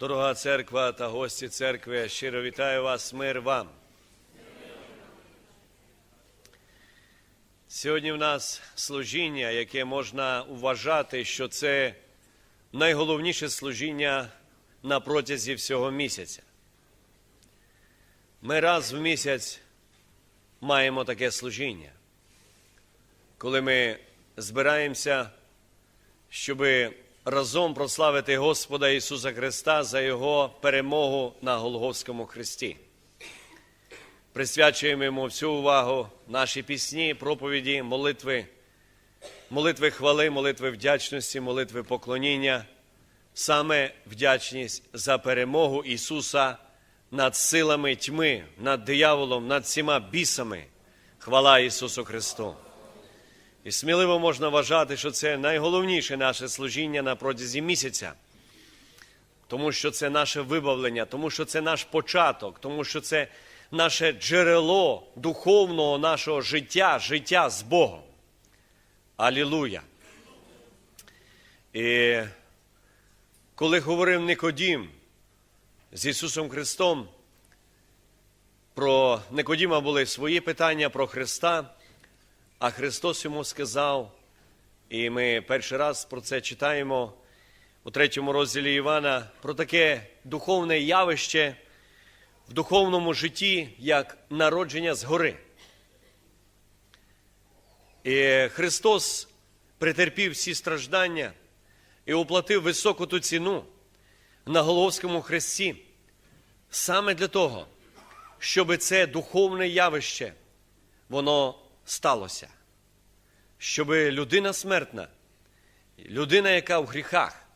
Дорога церква та гості церкви, щиро вітаю вас, мир вам. Сьогодні в нас служіння, яке можна вважати, що це найголовніше служіння на протязі всього місяця. Ми раз в місяць маємо таке служіння, коли ми збираємося, щоби разом прославити Господа Ісуса Христа за Його перемогу на Голгофському Христі. Присвячуємо йому всю увагу наші пісні, проповіді, молитви, молитви хвали, молитви вдячності, молитви поклоніння, саме вдячність за перемогу Ісуса над силами тьми, над дияволом, над всіма бісами. Хвала Ісусу Христу! І сміливо можна вважати, що це найголовніше наше служіння на протязі місяця, тому що це наше вибавлення, тому що це наш початок, тому що це наше джерело духовного нашого життя, життя з Богом. Алілуя! І коли говорив Никодім з Ісусом Христом, про Никодіма були свої питання про Христа. А Христос йому сказав, і ми перший раз про це читаємо у третьому розділі Івана, про таке духовне явище в духовному житті, як народження згори. І Христос претерпів всі страждання і оплатив високу ту ціну на Головському хресті саме для того, щоб це духовне явище, воно сталося, щоб людина смертна, людина, яка в гріхах,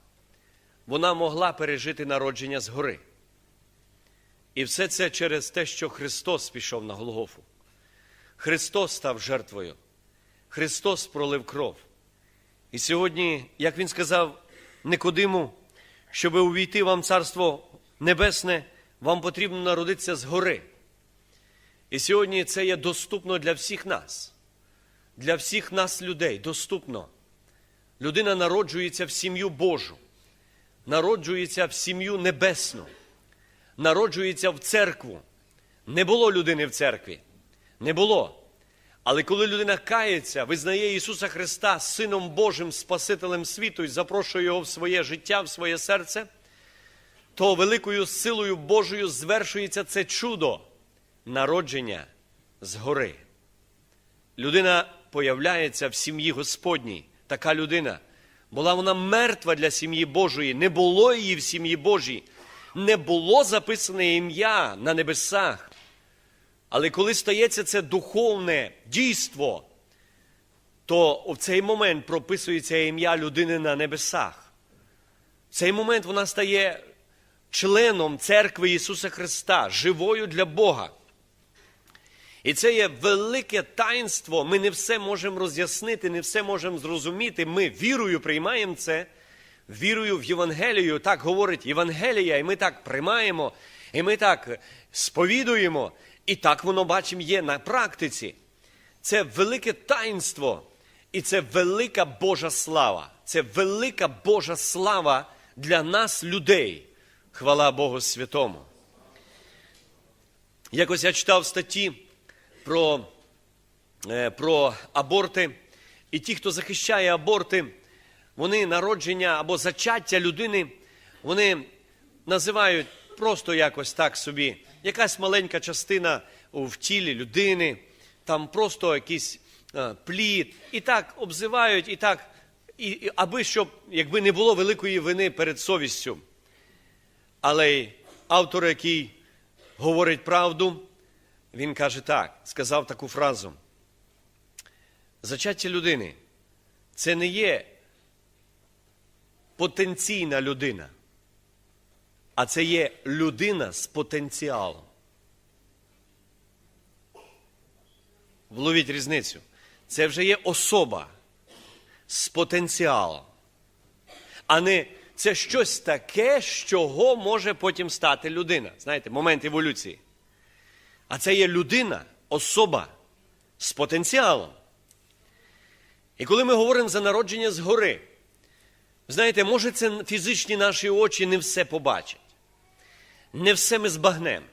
вона могла пережити народження згори. І все це через те, що Христос пішов на Голгофу. Христос став жертвою, Христос пролив кров. І сьогодні, як Він сказав Никодиму, щоб увійти вам Царство Небесне, вам потрібно народитися згори. І сьогодні це є доступно для всіх нас, для всіх нас людей доступно. Людина народжується в сім'ю Божу, народжується в сім'ю небесну, народжується в церкву. Не було людини в церкві, не було. Але коли людина кається, визнає Ісуса Христа Сином Божим, Спасителем світу і запрошує Його в своє життя, в своє серце, то великою силою Божою звершується це чудо народження згори. Людина появляється в сім'ї Господній. Така людина. Була вона мертва для сім'ї Божої, не було її в сім'ї Божій, не було записане ім'я на небесах. Але коли стається це духовне дійство, то в цей момент прописується ім'я людини на небесах. В цей момент вона стає членом церкви Ісуса Христа, живою для Бога. І це є велике таїнство. Ми не все можемо роз'яснити, не все можемо зрозуміти. Ми вірою приймаємо це, вірою в Євангелію. Так говорить Євангелія, і ми так приймаємо, і ми так сповідуємо. І так воно бачимо є на практиці. Це велике таїнство, і це велика Божа слава. Це велика Божа слава для нас, людей. Хвала Богу Святому. Якось я читав статті про, е, про аборти, і ті, хто захищає аборти, вони народження або зачаття людини, вони називають просто якось так собі, якась маленька частина в тілі людини, там просто якийсь е, плід, і так обзивають, і так, і, і, аби щоб, якби не було великої вини перед совістю. Але автор, який говорить правду, він каже так, сказав таку фразу. Зачаття людини це не є потенційна людина, а це є людина з потенціалом. Вловіть різницю. Це вже є особа з потенціалом, а не це щось таке, з чого може потім стати людина. Знаєте, момент еволюції. А це є людина, особа з потенціалом. І коли ми говоримо за народження згори, знаєте, може, це фізичні наші очі не все побачать. не все ми збагнемо.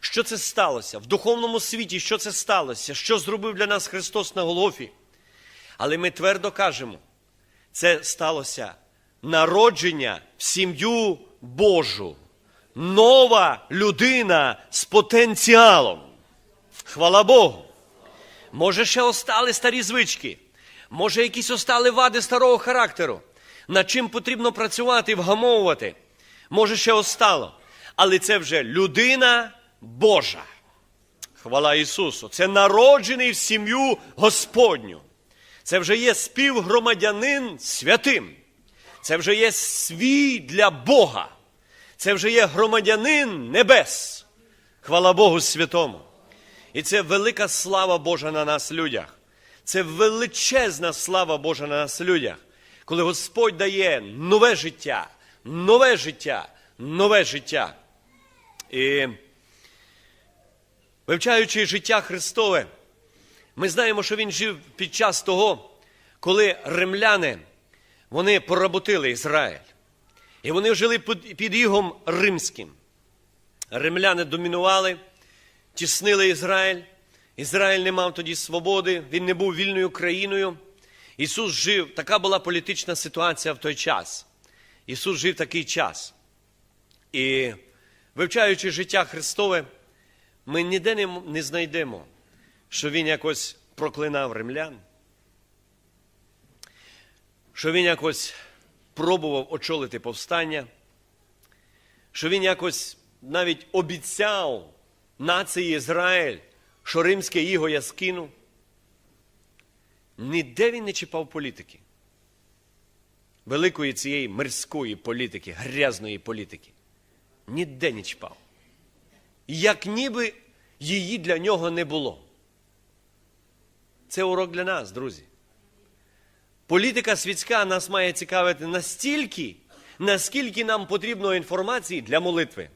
Що це сталося? В духовному світі, що це сталося? Що зробив для нас Христос на Голгофі? Але ми твердо кажемо, це сталося народження в сім'ю Божу. Нова людина з потенціалом. Хвала Богу. Може, ще остали старі звички, може, якісь остали вади старого характеру, над чим потрібно працювати і вгамовувати. Може, ще остало. Але це вже людина Божа. Хвала Ісусу. Це народжений в сім'ю Господню. Це вже є співгромадянин святим. Це вже є свій для Бога. Це вже є громадянин небес. Хвала Богу святому. І це велика слава Божа на нас людях. Це величезна слава Божа на нас людях, коли Господь дає нове життя, нове життя, нове життя. І вивчаючи життя Христове, ми знаємо, що Він жив під час того, коли римляни вони поработили Ізраїль. І вони жили під, ігом римським. Римляни домінували, тіснили Ізраїль. Ізраїль не мав тоді свободи, він не був вільною країною. Ісус жив, така була політична ситуація в той час. Ісус жив такий час. І вивчаючи життя Христове, ми ніде не знайдемо, що Він якось проклинав римлян, що Він якось пробував очолити повстання, що Він якось навіть обіцяв нації Ізраїль, що римське іго я скину. Ніде він не чіпав політики. Великої цієї мирської політики, грязної політики. Ніде не чіпав. Як ніби її для нього не було. Це урок для нас, друзі. Політика світська нас має цікавити настільки, наскільки нам потрібно інформації для молитви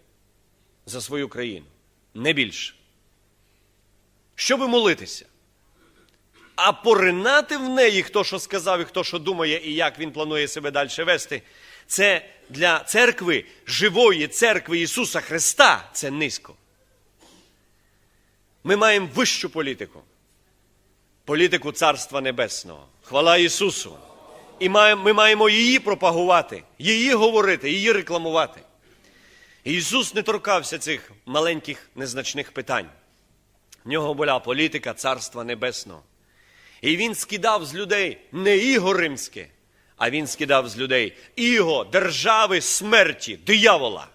за свою країну. Не більше. Щоби молитися. А поринати в неї, хто що сказав і хто що думає, і як він планує себе далі вести, це для церкви, живої церкви Ісуса Христа, це низько. Ми маємо вищу політику. Політику Царства Небесного. Хвала Ісусу. І ми маємо її пропагувати, її говорити, її рекламувати. Ісус не торкався цих маленьких незначних питань. В нього була політика Царства Небесного. І він скидав з людей не іго римське, а він скидав з людей іго держави смерті, диявола.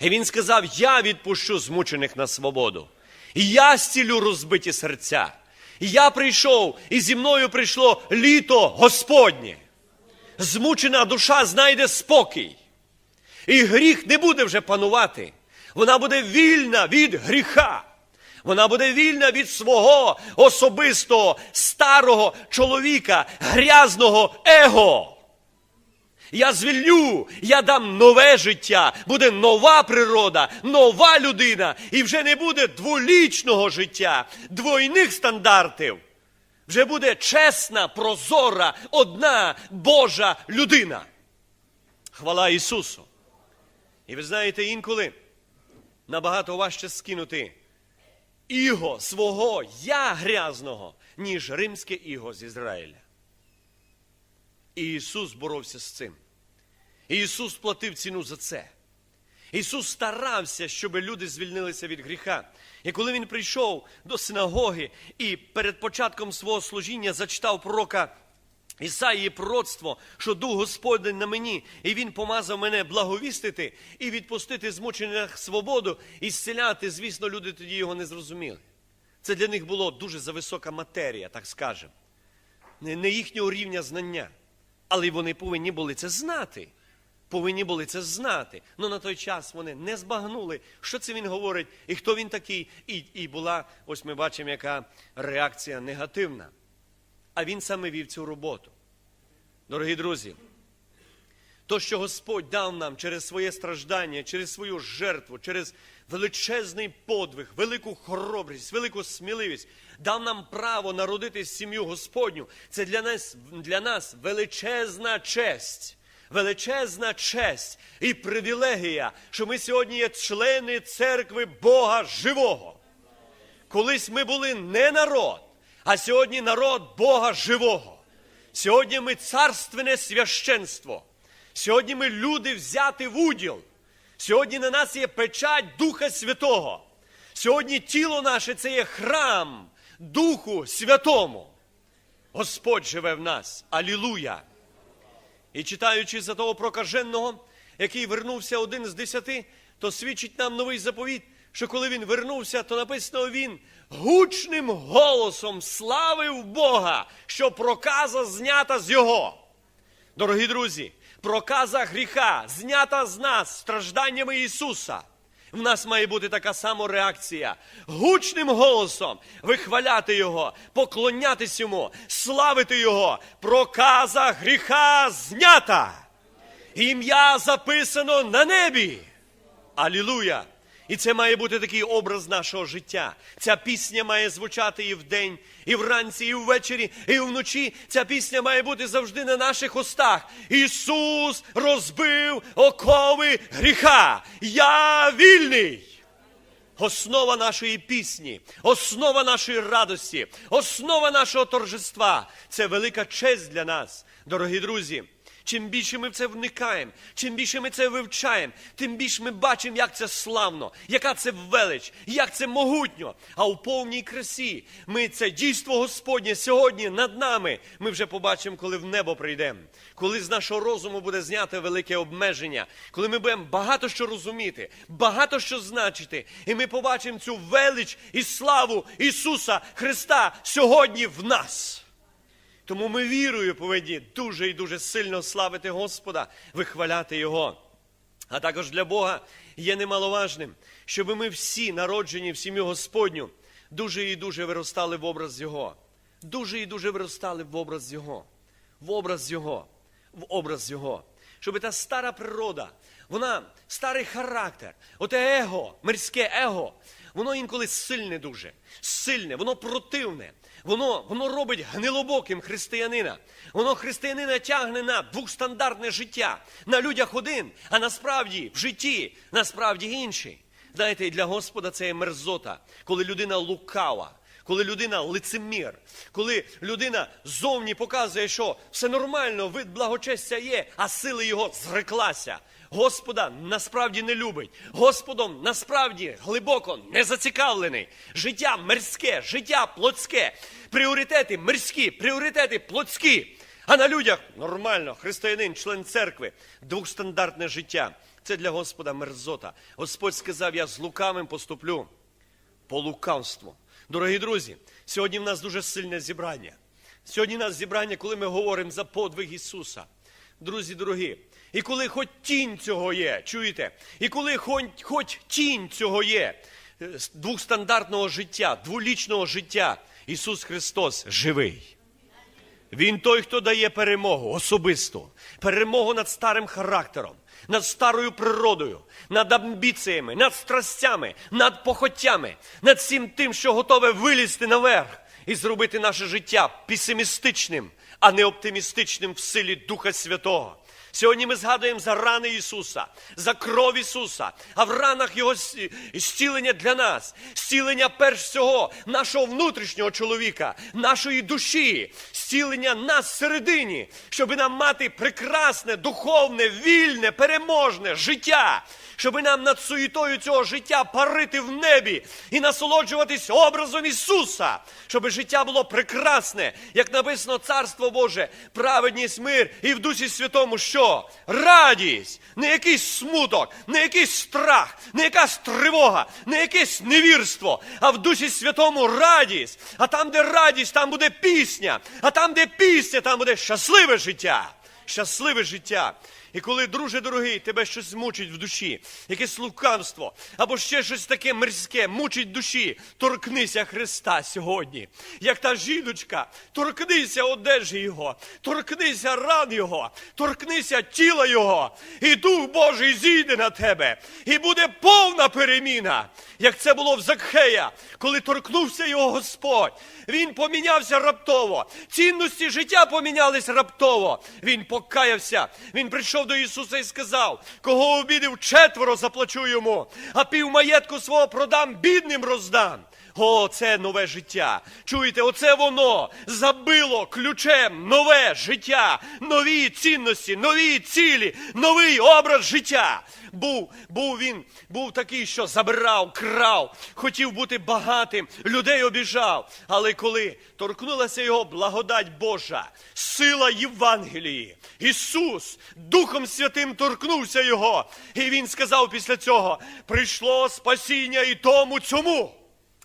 І він сказав: Я відпущу змучених на свободу. І я зцілю розбиті серця. І я прийшов, і зі мною прийшло літо Господнє. Змучена душа знайде спокій. І гріх не буде вже панувати. Вона буде вільна від гріха. Вона буде вільна від свого особистого старого чоловіка, грязного его. Я звільню, я дам нове життя, буде нова природа, нова людина, і вже не буде дволічного життя, двойних стандартів. Вже буде чесна, прозора, одна Божа людина. Хвала Ісусу. І ви знаєте, інколи набагато важче скинути іго свого я грязного, ніж римське іго з Ізраїля. І Ісус боровся з цим. І Ісус платив ціну за це. Ісус старався, щоб люди звільнилися від гріха. І коли Він прийшов до синагоги і перед початком свого служіння зачитав пророка Ісаїї пророцтво, що Дух Господень на мені, і Він помазав мене благовістити і відпустити змучених свободу і зціляти, звісно, люди тоді його не зрозуміли. Це для них було дуже зависока матерія, так скажемо. Не їхнього рівня знання. Але вони повинні були це знати. Повинні були це знати. Ну на той час вони не збагнули, що це він говорить, і хто він такий. І і була, ось ми бачимо, яка реакція негативна. А він саме вів цю роботу. Дорогі друзі, то, що Господь дав нам через своє страждання, через свою жертву, через величезний подвиг, велику хоробрість, велику сміливість, дав нам право народити сім'ю Господню, це для нас, для нас величезна честь величезна честь і привілегія, що ми сьогодні є члени церкви Бога живого. Колись ми були не народ, а сьогодні народ Бога живого. Сьогодні ми царственне священство. Сьогодні ми люди взяті в уділ. Сьогодні на нас є печать Духа Святого. Сьогодні тіло наше це є храм Духу Святому. Господь живе в нас. Алілуя! І читаючи за того прокаженого, який вернувся один з десяти, то свідчить нам новий заповіт, що коли він вернувся, то написано він гучним голосом славив Бога, що проказа знята з його. Дорогі друзі, проказа гріха знята з нас стражданнями Ісуса. В нас має бути така сама реакція. Гучним голосом вихваляти Його, поклонятись Йому, славити Його. Проказа гріха знята. Ім'я записано на небі. Алілуя! І це має бути такий образ нашого життя. Ця пісня має звучати і вдень, і вранці, і ввечері, і вночі. Ця пісня має бути завжди на наших устах. Ісус розбив окови гріха. Я вільний. Основа нашої пісні, основа нашої радості, основа нашого торжества це велика честь для нас, дорогі друзі. Чим більше ми в це вникаємо, чим більше ми це вивчаємо, тим більше ми бачимо, як це славно, яка це велич, як це могутньо. А у повній красі ми це дійство Господнє сьогодні над нами. Ми вже побачимо, коли в небо прийдемо, коли з нашого розуму буде знято велике обмеження, коли ми будемо багато що розуміти, багато що значити, і ми побачимо цю велич і славу Ісуса Христа сьогодні в нас. Тому ми вірою повинні дуже і дуже сильно славити Господа, вихваляти Його. А також для Бога є немаловажним, щоб ми всі, народжені в сім'ю Господню, дуже і дуже виростали в образ Його. Дуже і дуже виростали в образ Його, в образ Його, в образ Його. Щоб та стара природа, вона старий характер, оте его, мирське его, воно інколи сильне дуже, сильне, воно противне. Воно, воно робить гнилобоким християнина. Воно християнина тягне на двохстандартне життя, на людях один, а насправді в житті, насправді інший. Знаєте, для Господа це є мерзота, коли людина лукава, коли людина лицемір, коли людина зовні показує, що все нормально, вид благочестя є, а сили його зреклася. Господа насправді не любить. Господом насправді глибоко не зацікавлений. Життя мирське, життя плотське, пріоритети мирські, пріоритети плотські. А на людях нормально, християнин, член церкви, двохстандартне життя. Це для Господа мерзота. Господь сказав: я з лукавим поступлю по лукавству. Дорогі друзі, сьогодні в нас дуже сильне зібрання. Сьогодні в нас зібрання, коли ми говоримо за подвиг Ісуса. Друзі дорогі, і коли хоч тінь цього є, чуєте? І коли хоч, хоч тінь цього є, е, двохстандартного життя, дволічного життя, Ісус Христос живий. Він той, хто дає перемогу особисту, перемогу над старим характером, над старою природою, над амбіціями, над страстями, над похоттями, над всім тим, що готове вилізти наверх і зробити наше життя песимістичним, а не оптимістичним в силі Духа Святого. Сьогодні ми згадуємо за рани Ісуса, за кров Ісуса, а в ранах Його зцілення для нас, зцілення перш всього нашого внутрішнього чоловіка, нашої душі, зцілення нас всередині, щоб нам мати прекрасне, духовне, вільне, переможне життя, щоб нам над суєтою цього життя парити в небі і насолоджуватись образом Ісуса, щоб життя було прекрасне, як написано Царство Боже, праведність, мир і в Дусі Святому що? Радість, не якийсь смуток, не якийсь страх, не якась тривога, не якесь невірство, а в Дусі Святому радість. А там, де радість, там буде пісня, а там, де пісня, там буде щасливе життя. Щасливе життя. І коли, друже дорогий, тебе щось мучить в душі, якесь лукавство, або ще щось таке мирське, мучить душі, торкнися Христа сьогодні. Як та жіночка, торкнися одежі Його, торкнися ран Його, торкнися тіла Його, і Дух Божий зійде на тебе, і буде повна переміна, як це було в Закхея, коли торкнувся його Господь. Він помінявся раптово. Цінності життя помінялись раптово. Він покаявся. Він прийшов до Ісуса і сказав: кого обідив четверо, заплачу йому, а пів маєтку свого продам, бідним роздам. О, це нове життя. Чуєте, оце воно забило ключем нове життя, нові цінності, нові цілі, новий образ життя. Був, був він, був такий, що забирав, крав, хотів бути багатим, людей обіжав. Але коли торкнулася його благодать Божа, сила Євангелії, Ісус Духом Святим торкнувся його, і він сказав після цього: прийшло спасіння і тому цьому.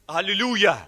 Алілюя!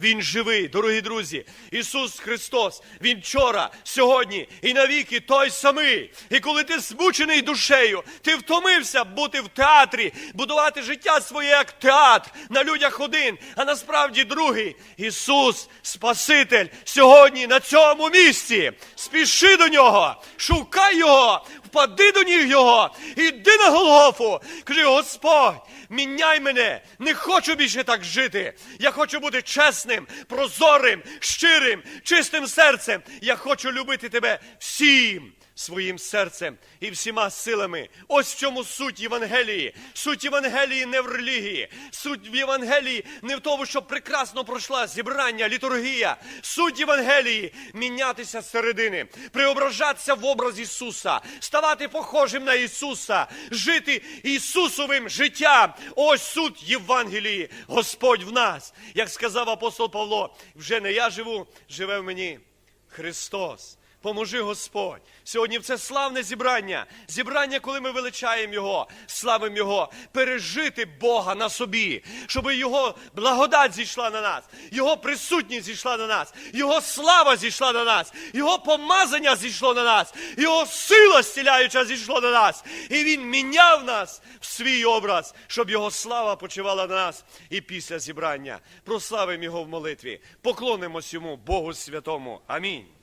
Він живий, дорогі друзі. Ісус Христос, Він вчора, сьогодні і навіки той самий. І коли ти змучений душею, ти втомився бути в театрі, будувати життя своє як театр на людях один, а насправді другий. Ісус, Спаситель, сьогодні на цьому місці. Спіши до нього, шукай його, впади до ніг його, іди на Голгофу. Кажи, Господь, міняй мене, не хочу більше так жити. Я хочу бути чесним, прозорим, щирим, чистим серцем. Я хочу любити тебе всім своїм серцем і всіма силами. Ось в чому суть Євангелії. Суть Євангелії не в релігії. Суть в Євангелії не в тому, що прекрасно пройшла зібрання, літургія. Суть Євангелії мінятися зсередини, преображатися в образ Ісуса, ставати похожим на Ісуса, жити Ісусовим життям. Ось суть Євангелії, Господь в нас. Як сказав апостол Павло, вже не я живу, живе в мені Христос. Поможи Господь. Сьогодні в це славне зібрання. Зібрання, коли ми величаємо Його, славимо Його, пережити Бога на собі, щоб Його благодать зійшла на нас, Його присутність зійшла на нас, Його слава зійшла на нас, Його помазання зійшло на нас, Його сила зціляюча зійшла на нас. І Він міняв нас в свій образ, щоб Його слава почивала на нас і після зібрання. Прославимо Його в молитві. Поклонимось йому, Богу Святому. Амінь.